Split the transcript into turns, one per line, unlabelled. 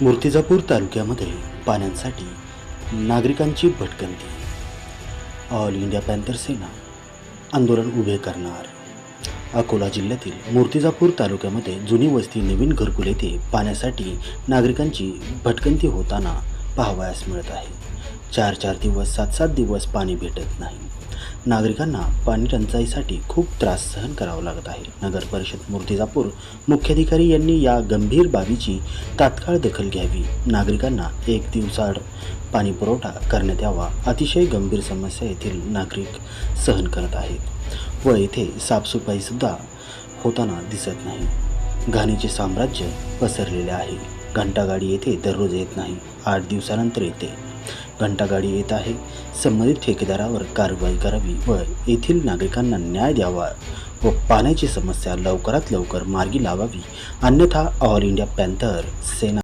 मूर्तिजापूर तालुक्यामध्ये पाण्यासाठी नागरिकांची भटकंती. ऑल इंडिया पॅन्थर सेना आंदोलन उभे करणार. अकोला जिल्ह्यातील मूर्तिजापूर तालुक्यामध्ये जुनी वस्ती नवीन घरकुल येथे पाण्यासाठी नागरिकांची भटकंती होताना पाहावयास मिळत आहे. चार चार दिवस सात सात दिवस पाणी भेटत नाही. नागरिकांना पाणी टंचाईसाठी खूप त्रास सहन करावा लागत आहे. नगर परिषद मूर्तिजापूर मुख्याधिकारी यांनी या गंभीर बाबीची तात्काळ दखल घ्यावी. नागरिकांना एक दिवसाआड पाणी पुरवठा करण्यात यावा अतिशय गंभीर समस्या येथील नागरिक सहन करत आहेत. व येथे साफसफाईसुद्धा होताना दिसत नाही. घाणीचे साम्राज्य पसरलेले आहे. घंटागाडी येथे दररोज येत नाही. आठ दिवसानंतर येते. घंटागाडी येत आहे. संबंधित ठेकेदारावर कारवाई करावी व येथील नागरिकांना न्याय द्यावा व पाण्याची समस्या लवकरात लवकर मार्गी लावावी. अन्यथा ऑल इंडिया पॅन्थर सेना